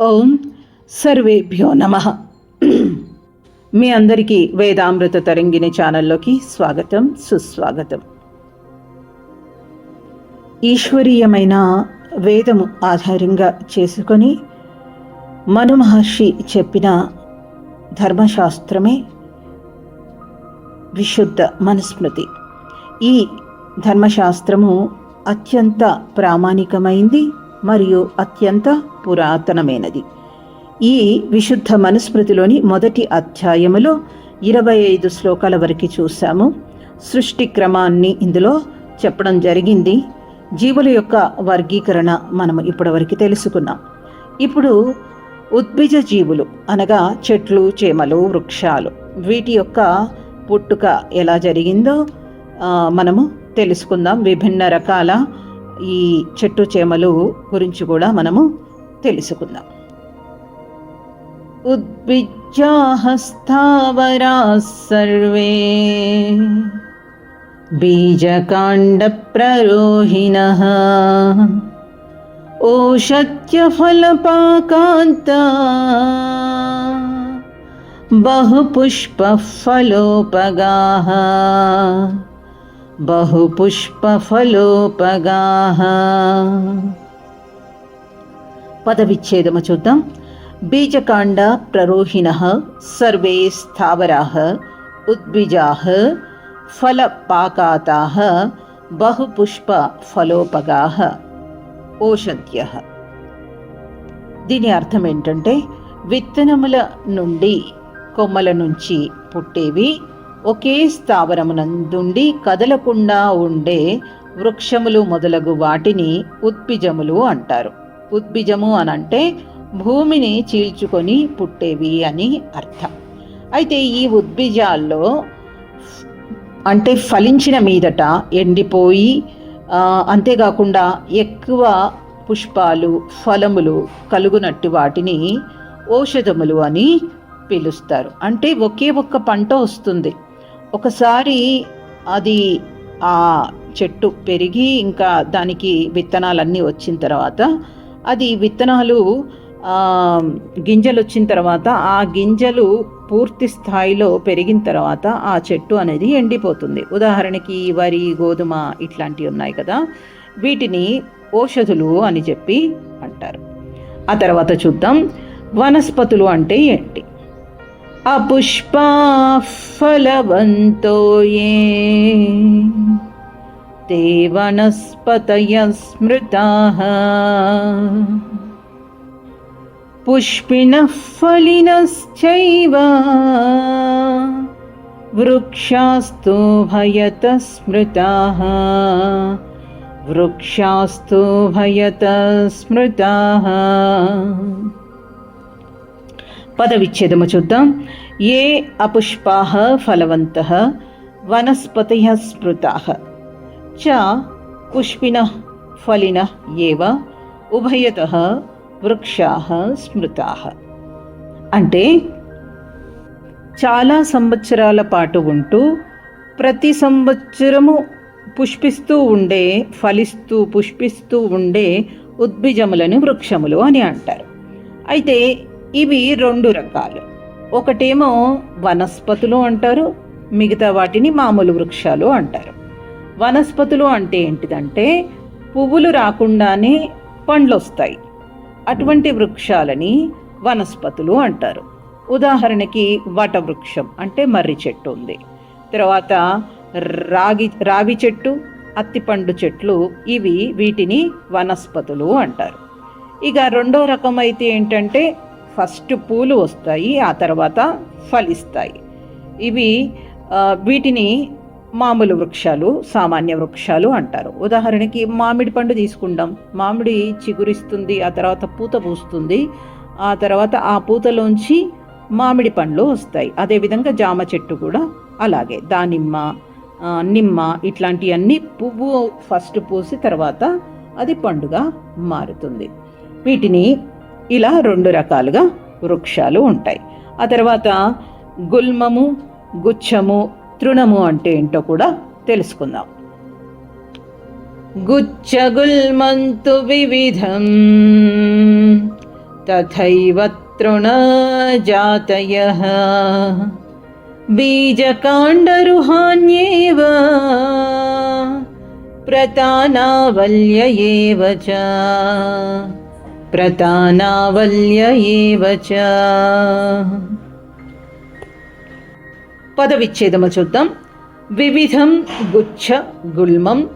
ఓం సర్వేభ్యో నమ. మీ అందరికీ వేదామృత తరంగిణి ఛానల్లోకి స్వాగతం సుస్వాగతం. ఈశ్వరీయమైన వేదము ఆధారంగా చేసుకొని మను మహర్షి చెప్పిన ధర్మశాస్త్రమే విశుద్ధ మనుస్మృతి. ఈ ధర్మశాస్త్రము అత్యంత ప్రామాణికమైంది. మరియు అత్యంత పురాతనమైనది. ఈ విశుద్ధ మనుస్మృతిలోని మొదటి అధ్యాయములో ఇరవై ఐదు శ్లోకాల వరకు చూసాము సృష్టి క్రమాన్ని ఇందులో చెప్పడం జరిగింది. జీవుల యొక్క వర్గీకరణ మనం ఇప్పటివరకు తెలుసుకున్నాం. ఇప్పుడు ఉద్భిజ జీవులు అనగా చెట్లు చేమలు వృక్షాలు వీటి యొక్క పుట్టుక ఎలా జరిగిందో మనము తెలుసుకుందాం. విభిన్న రకాల ఈ చెట్టు చేమలు గురించి కూడా మనము తెలుసుకుందాం. ఉద్భిజాహస్థావరా సర్వే బీజకాండప్రరోహిణ ఓషత్యఫలపాకాంత బహుపుష్పఫలోపగా బహుపుష్పఫలోపగాహ పదవిచ్ఛేదము చూద్దాం. బీజకాండ ప్రరోహిణ సర్వే స్థావరా ఉద్బిజా ఫలపాకాతా బహుపుష్ప ఫలోపగా ఓషధ్య. దీని అర్థం ఏంటంటే విత్తనముల నుండి కొమ్మల నుంచి పుట్టేవి ఒకే స్థావరమునందుండి కదలకుండా ఉండే వృక్షములు మొదలగు వాటిని ఉద్భిజములు అంటారు. ఉద్భిజము అనంటే భూమిని చీల్చుకొని పుట్టేవి అని అర్థం. అయితే ఈ ఉద్భిజాల్లో అంటే ఫలించిన మీదట ఎండిపోయి అంతేకాకుండా ఎక్కువ పుష్పాలు ఫలములు కలుగునట్టు వాటిని ఔషధములు అని పిలుస్తారు. అంటే ఒకే ఒక్క పంట వస్తుంది. ఒకసారి అది ఆ చెట్టు పెరిగి ఇంకా దానికి విత్తనాలన్నీ వచ్చిన తర్వాత అది విత్తనాలు గింజలు వచ్చిన తర్వాత ఆ గింజలు పూర్తి స్థాయిలో పెరిగిన తర్వాత ఆ చెట్టు అనేది ఎండిపోతుంది. ఉదాహరణకి వరి గోధుమ ఇట్లాంటివి ఉన్నాయి కదా వీటిని ఔషధులు అని చెప్పి అంటారు. ఆ తర్వాత చూద్దాం వనస్పతులు అంటే ఏంటి? अपुष्पाः फलवन्तो ये ते वनस्पतयः स्मृताः। पुष्पिणः फलिनश्चैव। वृक्षास्तु भयतः स्मृताः। वृक्षास्तु वृक्षास्तुभयतस्मृताः स्मृताः। పదవిచ్ఛేదము చూద్దాం. ఏ అపుష్పాహ ఫలవంతः వనస్పతయ స్మృతాः. చ పుష్పినः ఫలిన ఏవ ఉభయత వృక్షాः స్మృతాः. అంటే చాలా సంవత్సరాల పాటు ఉంటూ ప్రతి సంవత్సరము పుష్పిస్తూ ఉండే ఫలిస్తూ పుష్పిస్తూ ఉండే ఉద్భిజములను వృక్షములు అని అంటారు. అయితే ఇవి రెండు రకాలు. ఒకటేమో వనస్పతులు అంటారు మిగతా వాటిని మామూలు వృక్షాలు అంటారు. వనస్పతులు అంటే ఏంటిదంటే పువ్వులు రాకుండానే పండ్లు వస్తాయి అటువంటి వృక్షాలని వనస్పతులు అంటారు. ఉదాహరణకి వటవృక్షం అంటే మర్రి చెట్టు ఉంది. తర్వాత రాగి రావి చెట్టు అత్తిపండు చెట్లు ఇవి వీటిని వనస్పతులు అంటారు. ఇక రెండో రకం అయితే ఏంటంటే ఫస్ట్ పూలు వస్తాయి ఆ తర్వాత ఫలిస్తాయి. ఇవి వీటిని మామూలు వృక్షాలు సామాన్య వృక్షాలు అంటారు. ఉదాహరణకి మామిడి పండు తీసుకుంటాం మామిడి చిగురిస్తుంది ఆ తర్వాత పూత పూస్తుంది. ఆ తర్వాత ఆ పూతలోంచి మామిడి పండ్లు వస్తాయి. అదేవిధంగా జామ చెట్టు కూడా అలాగే. దానిమ్మ నిమ్మ ఇట్లాంటివన్నీ పువ్వు ఫస్ట్ పూసి తర్వాత అది పండుగ మారుతుంది. వీటిని ఇలా రెండు రకాలుగా వృక్షాలు ఉంటాయి ఆ తర్వాత గుల్మము గుచ్చము తృణము అంటే ఏంటో కూడా తెలుసుకుందాం గుచ్చగుల్మంతు వివిధం तथैव तृणजातयः बीजकाण्डरुहान्येव प्रतानावल्य एव च ప్రతానావల్య ఏవచ పదవిచ్ఛేదము చూద్దాం. వివిధం గుచ్ఛ గుల్మం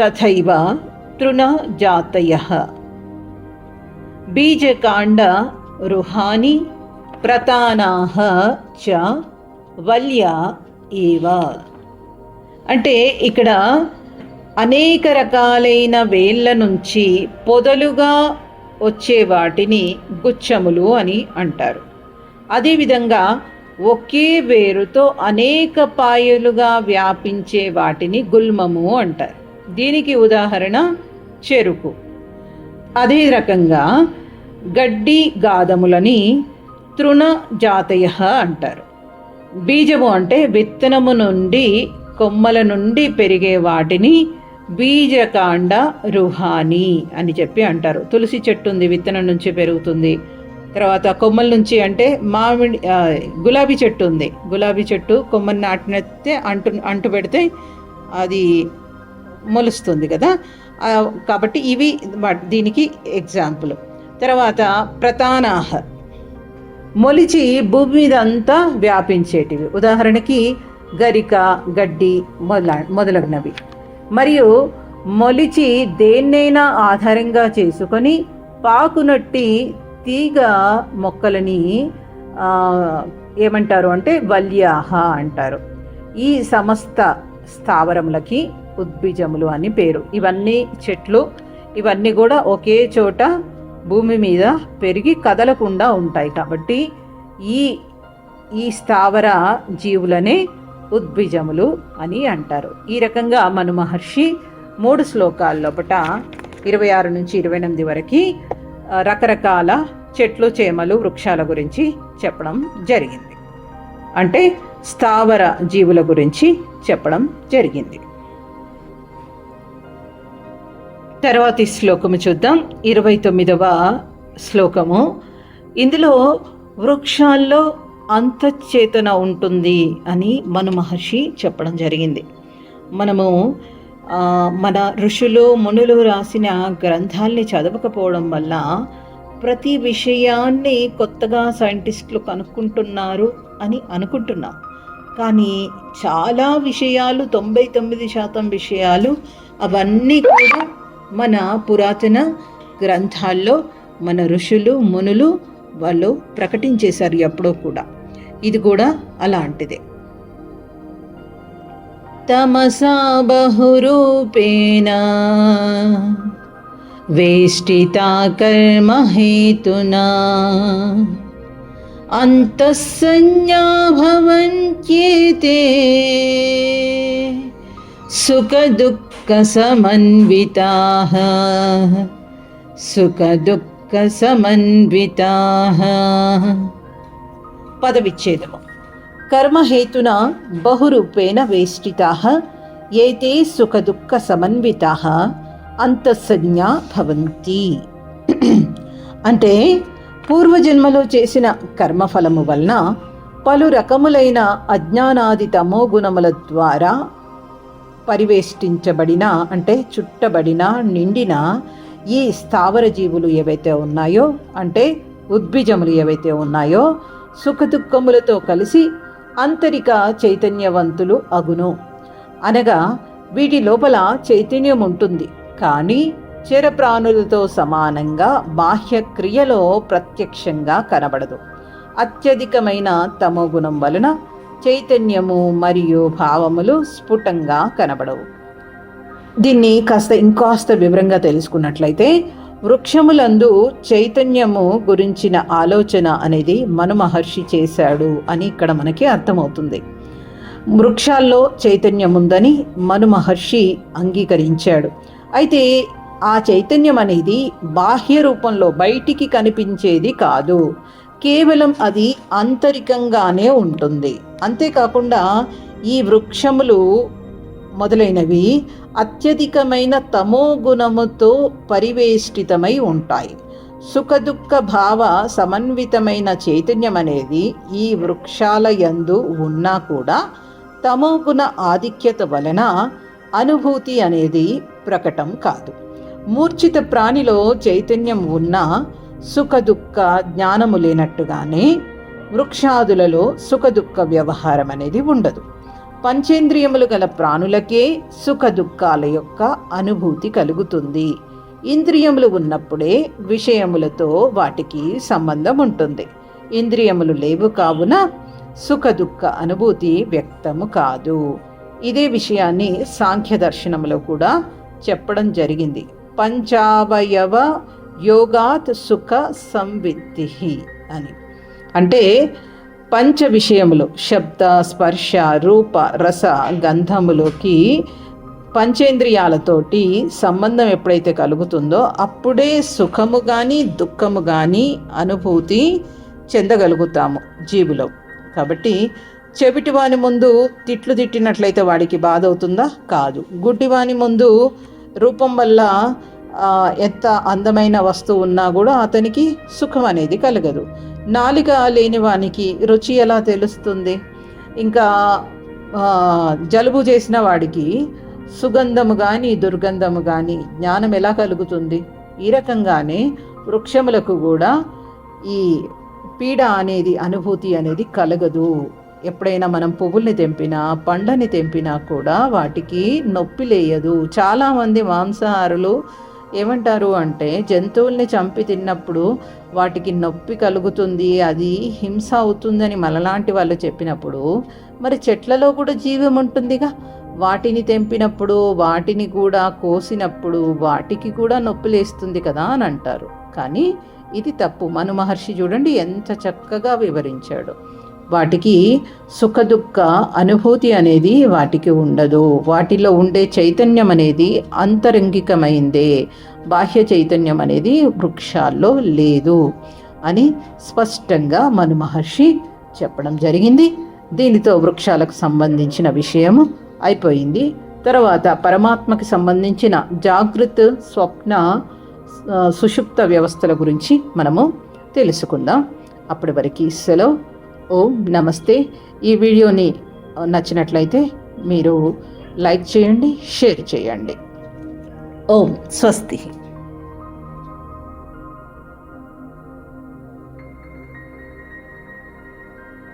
తథైవ తృణ జాతయ. బీజకాండ రుహాని ప్రతానాహ చ వల్య ఏవ. అంటే ఇక్కడ అనేక రకాలైన వేళ్ళ నుంచి పొదలుగా వచ్చే వాటిని గుచ్చములు అని అంటారు. అదేవిధంగా ఒకే వేరుతో అనేక పాయలుగా వ్యాపించే వాటిని గుల్మము అంటారు. దీనికి ఉదాహరణ చెరుకు. అదే రకంగా గడ్డి గాదములని తృణ జాతయ అంటారు. బీజము అంటే విత్తనము నుండి కొమ్మల నుండి పెరిగే వాటిని బీజకాండ రుహాని అని చెప్పి అంటారు. తులసి చెట్టు ఉంది విత్తనం నుంచి పెరుగుతుంది. తర్వాత కొమ్మల నుంచి అంటే మామిడి గులాబీ చెట్టు ఉంది. గులాబీ చెట్టు కొమ్మని నాటినస్తే అంటు అంటు పెడితే అది మొలుస్తుంది కదా. కాబట్టి ఇవి దీనికి ఎగ్జాంపుల్. తర్వాత ప్రతానాహ. మొలిచి భూమి మీద అంతా వ్యాపించేటివి. ఉదాహరణకి గరిక గడ్డి మొదల మొదలగునవి. మరియు మొలిచి దేన్నైనా ఆధారంగా చేసుకొని పాకునట్టి తీగ మొక్కలని ఏమంటారు అంటే వల్యాహ అంటారు. ఈ సమస్త స్థావరములకి ఉద్భిజములు అని పేరు. ఇవన్నీ చెట్లు ఇవన్నీ కూడా ఒకే చోట భూమి మీద పెరిగి కదలకుండా ఉంటాయి. కాబట్టి ఈ ఈ స్థావర జీవులనే ఉద్భిజములు అని అంటారు. ఈ రకంగా మను మహర్షి మూడు శ్లోకాల్లోపట ఇరవై ఆరు నుంచి ఇరవై ఎనిమిది వరకు రకరకాల చెట్లు చేమలు వృక్షాల గురించి చెప్పడం జరిగింది. అంటే స్థావర జీవుల గురించి చెప్పడం జరిగింది. తర్వాతి శ్లోకము చూద్దాం. ఇరవై తొమ్మిదవ శ్లోకము. ఇందులో వృక్షాల్లో అంతఃచేతన ఉంటుంది అని మను మహర్షి చెప్పడం జరిగింది. మనము మన ఋషులు మునులు రాసిన గ్రంథాల్ని చదవకపోవడం వల్ల ప్రతి విషయాన్ని కొత్తగా సైంటిస్టులు కనుక్కుంటున్నారు అని అనుకుంటున్నాం. కానీ చాలా విషయాలు తొంభై తొమ్మిది శాతం విషయాలు అవన్నీ కూడా మన పురాతన గ్రంథాల్లో మన ఋషులు మునులు వాళ్ళు ప్రకటించేశారు ఎప్పుడో కూడా. ఇది కూడా అలాంటిదే. తమసాబహురూపేణ వేష్టితా కర్మహేతునా అంతఃసంజ్ఞా భవంత్యేతే సుఖదుఃఖసమన్వితాః సుఖదుఃఖసమన్వితాః सुखदुःखसमन्विताः పదవిచ్ఛేదము కర్మహేతున బహురూపేణ వేష్టితాः ఏతే సుఖదుఃఖసమన్వితాः అంతఃసజ్ఞ భవంతి అంటే పూర్వజన్మలో చేసిన కర్మఫలము వలన పలు రకములైన అజ్ఞానాది తమో గుణముల ద్వారా పరివేష్టించబడిన అంటే చుట్టబడిన నిండిన ఈ స్థావర జీవులు ఏవైతే ఉన్నాయో అంటే ఉద్భిజములు ఏవైతే ఉన్నాయో సుఖదుఖములతో కలిసి అంతరిక చైతన్యవంతులు అగును. అనగా వీటి లోపల చైతన్యం ఉంటుంది కానీ చిరప్రాణులతో సమానంగా బాహ్య క్రియలో ప్రత్యక్షంగా కనబడదు. అత్యధికమైన తమోగుణం వలన చైతన్యము మరియు భావములు స్ఫుటంగా కనబడవు. దీన్ని కాస్త ఇంకాస్త వివరంగా తెలుసుకున్నట్లయితే వృక్షములందు చైతన్యము గురించిన ఆలోచన అనేది మను మహర్షి చేశాడు అని ఇక్కడ మనకి అర్థమవుతుంది. వృక్షాల్లో చైతన్యం ఉందని మను మహర్షి అంగీకరించాడు. అయితే ఆ చైతన్యం అనేది బాహ్య రూపంలో బయటికి కనిపించేది కాదు. కేవలం అది అంతరికంగానే ఉంటుంది. అంతేకాకుండా ఈ వృక్షములు మొదలైనవి అత్యధికమైన తమో గుణముతో పరివేష్టితమై ఉంటాయి. సుఖదుఖ భావ సమన్వితమైన చైతన్యం అనేది ఈ వృక్షాల యందు ఉన్నా కూడా తమోగుణ ఆధిక్యత వలన అనుభూతి అనేది ప్రకటం కాదు. మూర్ఛిత ప్రాణిలో చైతన్యం ఉన్నా సుఖదుఖ జ్ఞానము లేనట్టుగానే వృక్షాదులలో సుఖదుఖ వ్యవహారం అనేది ఉండదు. పంచేంద్రియములు గల ప్రాణులకే సుఖ దుఃఖాల యొక్క అనుభూతి కలుగుతుంది. ఇంద్రియములు ఉన్నప్పుడే విషయములతో వాటికి సంబంధం ఉంటుంది ఇంద్రియములు లేవు కావున సుఖ దుఃఖ అనుభూతి వ్యక్తము కాదు. ఇదే విషయాన్ని సాంఖ్య దర్శనములో కూడా చెప్పడం జరిగింది. పంచావయవ యోగాత్ సుఖ సంవిత్తి అని. అంటే పంచ విషయములు శబ్ద స్పర్శ రూప రస గంధములోకి పంచేంద్రియాలతోటి సంబంధం ఎప్పుడైతే కలుగుతుందో అప్పుడే సుఖము కానీ దుఃఖము కానీ అనుభూతి చెందగలుగుతాము జీవులో. కాబట్టి చెవిటివాని ముందు తిట్లు తిట్టినట్లయితే వాడికి బాధ అవుతుందా కాదు. గుడ్డివాని ముందు రూపం వల్ల ఎంత అందమైన వస్తువు ఉన్నా కూడా అతనికి సుఖం అనేది కలగదు. నాలిక లేని వానికి రుచి ఎలా తెలుస్తుంది? ఇంకా జలుబు చేసిన వాడికి సుగంధము కానీ దుర్గంధము కానీ జ్ఞానం ఎలా కలుగుతుంది? ఈ రకంగానే వృక్షములకు కూడా ఈ పీడ అనేది అనుభూతి అనేది కలగదు. ఎప్పుడైనా మనం పువ్వుల్ని తెంపినా పండ్లని తెంపినా కూడా వాటికి నొప్పి లేయదు. చాలామంది మాంసాహారులు ఏమంటారు అంటే జంతువుల్ని చంపి తిన్నప్పుడు వాటికి నొప్పి కలుగుతుంది అది హింస అవుతుందని మనలాంటి వాళ్ళు చెప్పినప్పుడు మరి చెట్లలో కూడా జీవం ఉంటుందిగా. వాటిని తెంపినప్పుడు వాటిని కూడా కోసినప్పుడు వాటికి కూడా నొప్పి లేస్తుంది కదా అని అంటారు. కానీ ఇది తప్పు. మను మహర్షి చూడండి ఎంత చక్కగా వివరించాడు. వాటికి సుఖదుఖ అనుభూతి అనేది వాటికి ఉండదు. వాటిలో ఉండే చైతన్యం అనేది అంతరంగికమైందే. బాహ్య చైతన్యం అనేది వృక్షాల్లో లేదు అని స్పష్టంగా మను మహర్షి చెప్పడం జరిగింది. దీనితో వృక్షాలకు సంబంధించిన విషయము అయిపోయింది. తర్వాత పరమాత్మకి సంబంధించిన జాగృత్ స్వప్న సుషుప్త వ్యవస్థల గురించి మనము తెలుసుకుందాం. అప్పటి వరకు సెలవు ఓం నమస్తే. ఈ వీడియోని నచ్చినట్లయితే మీరు లైక్ చేయండి షేర్ చేయండి. ఓం స్వస్తి.